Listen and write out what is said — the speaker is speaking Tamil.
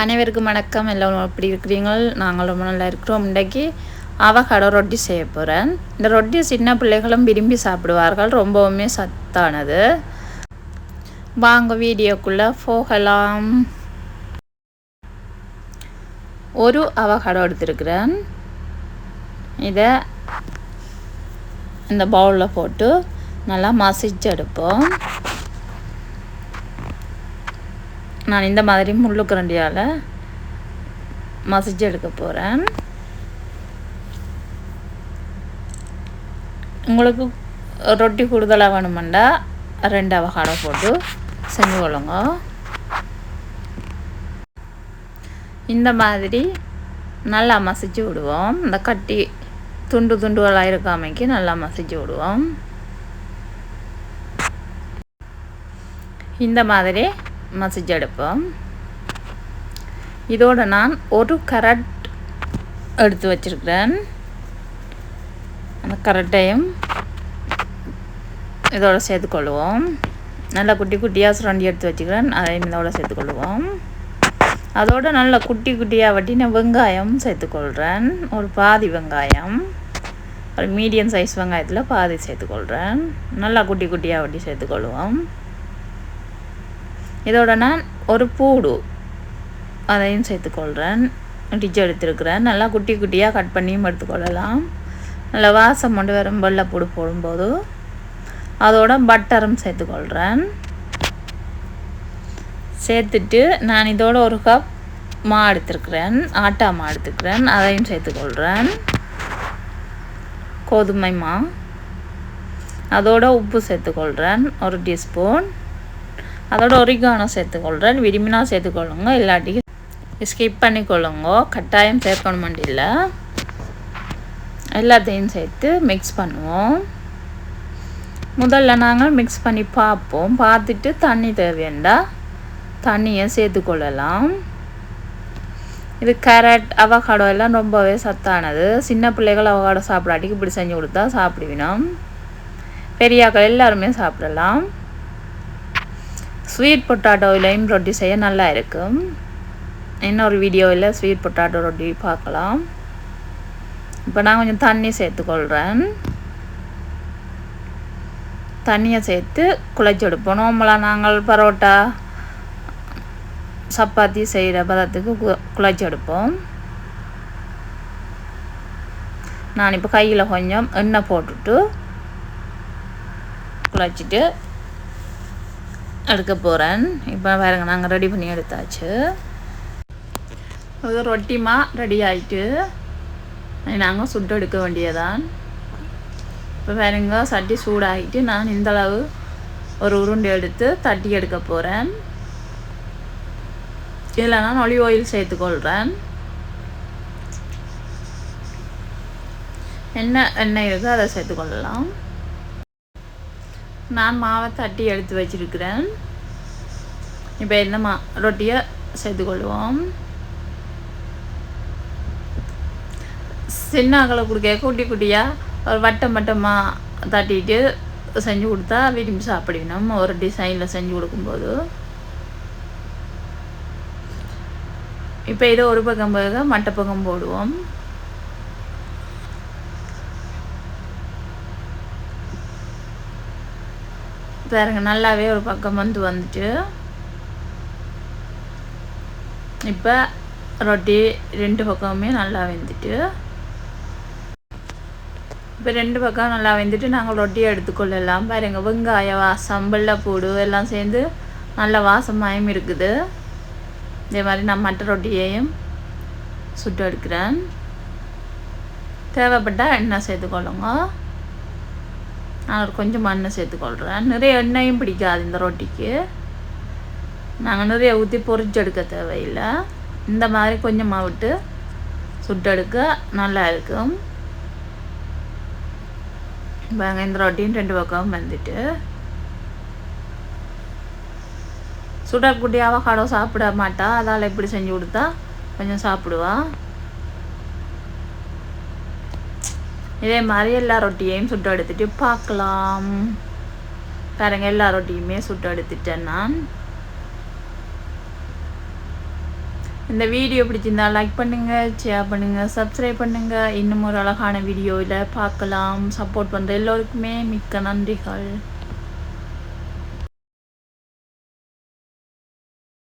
அனைவருக்கும் வணக்கம். எல்லோரும் எப்படி இருக்கிறீங்கள் நாங்கள் ரொம்ப நல்லா இருக்கிறோம். இன்றைக்கு அவகடோ ரொட்டி செய்ய போகிறேன் இந்த ரொட்டி சின்ன பிள்ளைகளும் விரும்பி சாப்பிடுவார்கள். ரொம்பவுமே சத்தானது. வாங்க வீடியோக்குள்ளே போகலாம். ஒரு அவகடோ எடுத்துருக்கிறேன். இதை இந்த பவுலில் போட்டு நல்லா மசிச்சு எடுப்போம். நான் இந்த மாதிரி முள்ளுக்கரண்டியால் மசிச்சு எடுக்க போகிறேன் உங்களுக்கு ரொட்டி கூடுதலாக வேணுமெண்டா ரெண்டு அவகாடை போட்டு செஞ்சு கொள்ளுங்க. இந்த மாதிரி நல்லா மசிச்சு விடுவோம். இந்த கட்டி துண்டு துண்டுகளாக இருக்காமைக்கு நல்லா மசிச்சு விடுவோம். இந்த மாதிரி மசிச்செடுப்போம் இதோடு நான் ஒரு கரட் எடுத்து வச்சுருக்கிறேன். அந்த கரட்டையும் இதோட சேர்த்துக்கொள்வோம். நல்லா குட்டி குட்டியாக சுரண்டி எடுத்து வச்சுக்கிறேன். அதையும் இதோட சேர்த்துக்கொள்வோம். அதோடு நல்லா குட்டி குட்டியாக வட்டின வெங்காயம் சேர்த்துக்கொள்கிறேன் ஒரு பாதி வெங்காயம். ஒரு மீடியம் சைஸ் வெங்காயத்தில் பாதி சேர்த்துக்கொள்கிறேன் நல்லா குட்டி குட்டியாக வட்டி சேர்த்துக்கொள்வோம். இதோட நான் ஒரு பூடு அதையும் சேர்த்துக்கொள்கிறேன் டிச்சு எடுத்துருக்கிறேன். நல்லா குட்டி குட்டியாக கட் பண்ணியும் எடுத்துக்கொள்ளலாம். நல்லா வாசம் கொண்டு வரும் வெள்ளைப்பூடு போடும்போது அதோட பட்டரும் சேர்த்துக்கொள்கிறேன் சேர்த்துட்டு நான் இதோட ஒரு கப் மா எடுத்துருக்குறேன். ஆட்டா மா எடுத்துக்கிறேன். அதையும் சேர்த்துக்கொள்கிறேன் கோதுமை மா. அதோட உப்பு சேர்த்துக்கொள்கிறேன் ஒரு டீஸ்பூன். அதோட ஒரிகானோ சேர்த்துக்கொள்கிறேன் விரும்பினா சேர்த்துக்கொள்ளுங்க. இல்லாட்டி ஸ்கிப் பண்ணிக்கொள்ளுங்க. கட்டாயம் சேர்க்கணும் இல்லை எல்லாத்தையும் சேர்த்து மிக்ஸ் பண்ணுவோம். முதல்ல நாங்கள் மிக்ஸ் பண்ணி பார்ப்போம். பார்த்துட்டு தண்ணி தேவையண்டா தண்ணியை சேர்த்துக்கொள்ளலாம். இது கேரட் அவகாடோ எல்லாம் ரொம்பவே சத்தானது. சின்ன பிள்ளைகள் அவகாடோ சாப்பிடாட்டிக்கு இப்படி செஞ்சு கொடுத்தா சாப்பிடுவினோம். பெரியாக்கள் எல்லாருமே சாப்பிடலாம். ஸ்வீட் பொட்டாட்டோவிலையும் ரொட்டி செய்ய நல்லா இருக்கும் இன்னொரு வீடியோவில் ஸ்வீட் பொட்டாட்டோ ரொட்டி பார்க்கலாம். இப்போ நான் கொஞ்சம் தண்ணி சேர்த்துக்கொள்கிறேன் தண்ணியை சேர்த்து குழைச்சி எடுப்போம். நார்மலாக நாங்கள் பரோட்டா சப்பாத்தி செய்கிற பதத்துக்கு கு குழைச்சி எடுப்போம். நான் இப்போ கையில் கொஞ்சம் எண்ணெய் போட்டுட்டு குழைச்சிட்டு எடுக்க போகிறேன் இப்போ பாருங்கள் நாங்கள் ரெடி பண்ணி எடுத்தாச்சு. அது ரொட்டிமா ரெடி ஆகிட்டு நாங்கள் சுட்டு எடுக்க வேண்டியதான் இப்போ பாருங்க சட்டி சூடாகிட்டு நான் இந்தளவு ஒரு உருண்டை எடுத்து தட்டி எடுக்க போகிறேன் இதில் நான் ஒலி ஆயில் சேர்த்துக்கொள்கிறேன் என்ன எண்ணெய் இருக்கோ அதை சேர்த்துக்கொள்ளலாம். நான் மாவை தட்டி எடுத்து வச்சிருக்கிறேன். இப்போ இந்த மா ரொட்டியை சேர்த்துக்கொள்வோம் சின்ன அகலை கொடுக்க குட்டி குட்டியாக ஒரு வட்டம் வட்டமாக தட்டிட்டு செஞ்சு கொடுத்தா விரும்பி சாப்பிடணும். ஒரு டிசைனில் செஞ்சு கொடுக்கும்போது. இப்போ இதை ஒரு பக்கம் போக மட்டை பக்கம் போடுவோம். பாருங்க நல்லாவே ஒரு பக்கம் வந்து வந்துட்டு. இப்போ ரொட்டி ரெண்டு பக்கமுமே நல்லா வெந்துட்டு. இப்போ ரெண்டு பக்கம் நல்லா வெந்துட்டு நாங்கள் ரொட்டியை எடுத்துக்கொள்ளலாம். பாருங்க வெங்காய வாசம் வெள்ளைப்பூடு எல்லாம் சேர்ந்து நல்ல வாசமாயும் இருக்குது. இதே மாதிரி நான் மற்ற ரொட்டியையும் சுட்டு எடுக்கிறேன். தேவைப்பட்டால் எண்ணெய் சேர்த்துக்கொள்ளுங்க. நான் ஒரு கொஞ்சம் மண்ணை சேர்த்துக்கொள்கிறேன் நிறைய எண்ணெயும் பிடிக்காது இந்த ரொட்டிக்கு. நாங்கள் நிறைய ஊற்றி பொறிச்செடுக்க தேவையில்லை. இந்த மாதிரி கொஞ்சமாக விட்டு சுட்டெடுக்க நல்லா இருக்கும். பாங்க இந்த ரொட்டியும் ரெண்டு பக்கமும் வந்துட்டு. சுடற்குட்டி அவகாடோ சாப்பிட மாட்டா. அதால் எப்படி செஞ்சு கொடுத்தா கொஞ்சம் சாப்பிடுவா. இதே மாதிரி எல்லா ரொட்டியையும் சுட்டு எடுத்துட்டு பார்க்கலாம். பாருங்க எல்லா ரொட்டியுமே சுட்டு எடுத்துட்டேன் நான். இந்த வீடியோ பிடிச்சிருந்தா லைக் பண்ணுங்கள் ஷேர் பண்ணுங்கள் சப்ஸ்கிரைப் பண்ணுங்கள் இன்னும் ஒரு அழகான வீடியோவில் பார்க்கலாம். சப்போர்ட் பண்ணுற எல்லோருக்குமே மிக்க நன்றிகள்.